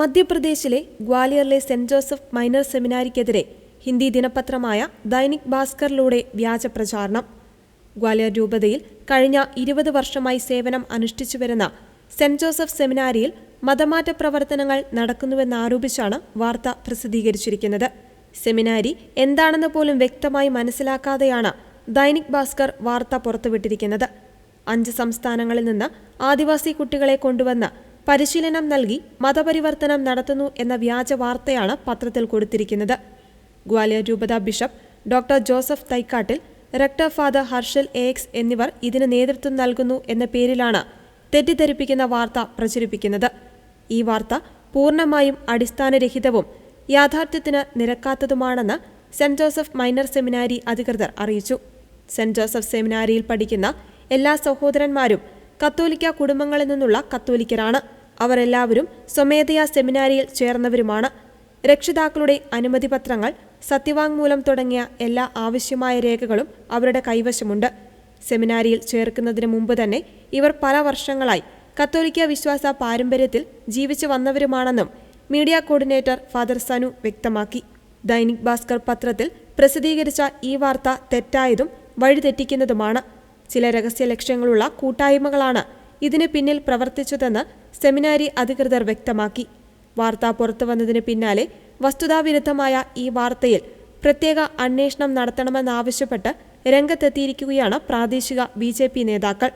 മധ്യപ്രദേശിലെ ഗ്വാലിയറിലെ saint Joseph minor സെമിനാരിക്കെതിരെ ഹിന്ദി ദിനപത്രമായ ദൈനിക് ഭാസ്കറിലൂടെ വ്യാജ പ്രചാരണം. ഗ്വാലിയർ രൂപതയിൽ കഴിഞ്ഞ ഇരുപത് വർഷമായി സേവനം അനുഷ്ഠിച്ചുവരുന്ന സെന്റ് ജോസഫ് സെമിനാരിയിൽ മതമാറ്റ പ്രവർത്തനങ്ങൾ നടക്കുന്നുവെന്നാരോപിച്ചാണ് വാർത്ത പ്രസിദ്ധീകരിച്ചിരിക്കുന്നത്. സെമിനാരി എന്താണെന്ന് പോലും വ്യക്തമായി മനസ്സിലാക്കാതെയാണ് ദൈനിക് ഭാസ്കർ വാർത്ത പുറത്തുവിട്ടിരിക്കുന്നത്. അഞ്ച് സംസ്ഥാനങ്ങളിൽ നിന്ന് ആദിവാസി കുട്ടികളെ കൊണ്ടുവന്ന് പരിശീലനം നൽകി മതപരിവർത്തനം നടത്തുന്നു എന്ന വ്യാജ വാർത്തയാണ് പത്രത്തിൽ കൊടുത്തിരിക്കുന്നത്. ഗ്വാലിയർ രൂപത bishop doctor Joseph Thaikattil rector father Harshal X. എന്നിവർ ഇതിന് നേതൃത്വം നൽകുന്നു എന്ന പേരിലാണ് തെറ്റിദ്ധരിപ്പിക്കുന്ന വാർത്ത പ്രചരിപ്പിക്കുന്നത്. ഈ വാർത്ത പൂർണമായും അടിസ്ഥാനരഹിതവും യാഥാർത്ഥ്യത്തിന് നിരക്കാത്തതുമാണെന്ന് സെന്റ് ജോസഫ് മൈനർ സെമിനാരി അധികൃതർ അറിയിച്ചു. സെന്റ് ജോസഫ് സെമിനാരിയിൽ പഠിക്കുന്ന എല്ലാ സഹോദരന്മാരും കത്തോലിക്ക കുടുംബങ്ങളിൽ നിന്നുള്ള കത്തോലിക്കരാണ്. അവരെല്ലാവരും സ്വമേധയാ സെമിനാരിയിൽ ചേർന്നവരുമാണ്. രക്ഷിതാക്കളുടെ അനുമതി പത്രങ്ങൾ സത്യവാങ്മൂലം തുടങ്ങിയ എല്ലാ ആവശ്യമായ രേഖകളും അവരുടെ കൈവശമുണ്ട്. സെമിനാരിയിൽ ചേർക്കുന്നതിന് മുമ്പ് തന്നെ ഇവർ പല വർഷങ്ങളായി കത്തോലിക്ക വിശ്വാസ പാരമ്പര്യത്തിൽ ജീവിച്ചു വന്നവരുമാണെന്നും മീഡിയ കോർഡിനേറ്റർ ഫാദർ സനു വ്യക്തമാക്കി. ദൈനിക് ഭാസ്കർ പത്രത്തിൽ പ്രസിദ്ധീകരിച്ച ഈ വാർത്ത തെറ്റായതും വഴിതെറ്റിക്കുന്നതുമാണ്. ചില രഹസ്യ ലക്ഷ്യങ്ങളുള്ള കൂട്ടായ്മകളാണ് ഇതിന് പിന്നിൽ പ്രവർത്തിച്ചതെന്ന് സെമിനാരി അധികൃതർ വ്യക്തമാക്കി. വാർത്ത പുറത്തുവന്നതിന് പിന്നാലെ വസ്തുതാവിരുദ്ധമായ ഈ വാർത്തയിൽ പ്രത്യേക അന്വേഷണം നടത്തണമെന്നാവശ്യപ്പെട്ട് രംഗത്തെത്തിയിരിക്കുകയാണ് പ്രാദേശിക ബി നേതാക്കൾ.